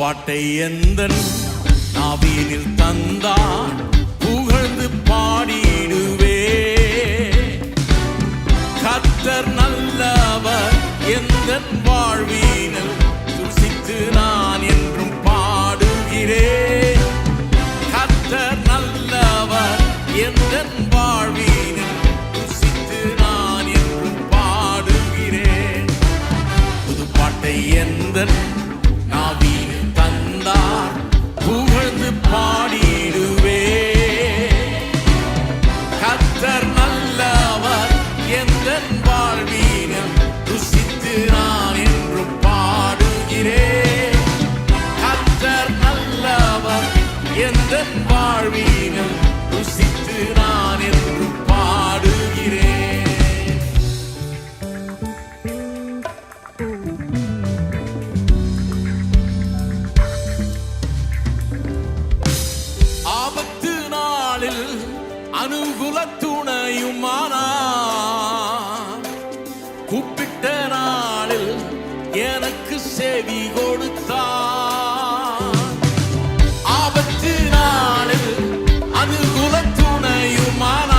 பாட்டை எந்த நாவினில் தந்தா எந்த வாழ்வினும் ருசித்து நான் என்றும் பாடுகிறேன். ஆபத்து நாளில் அனுகுல துணையுமானா கூப்பிட்ட நாளில் எனக்கு செவி கொடுத்த my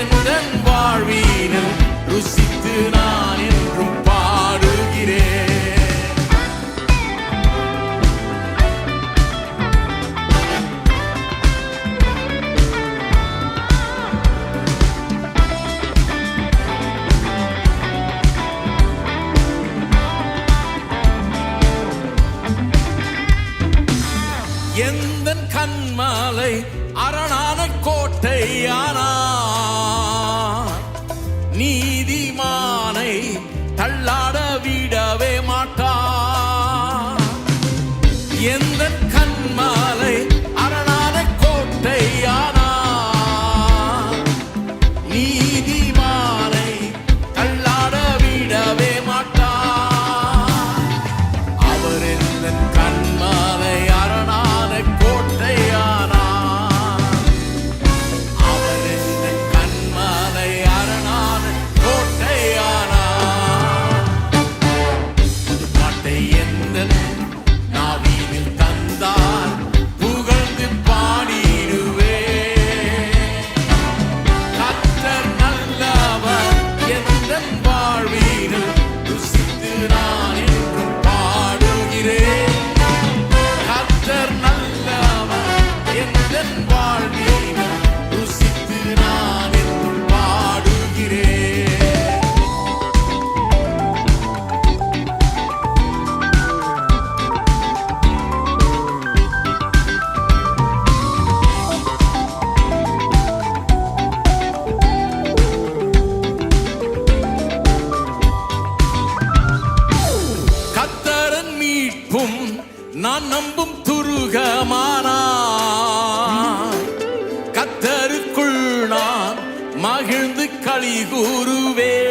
எந்தன் வாழ்வீனும் ருசித்து நான் என்றும் பாடுகிறேன். எந்தன் கண்மாலை அரணான கோட்டையானான் சரணம் வாழ்வீர்கள் நான் நம்பும் துருகமானா? கத்தருக்குள் நான் மகிழ்ந்து களி கூறுவேன்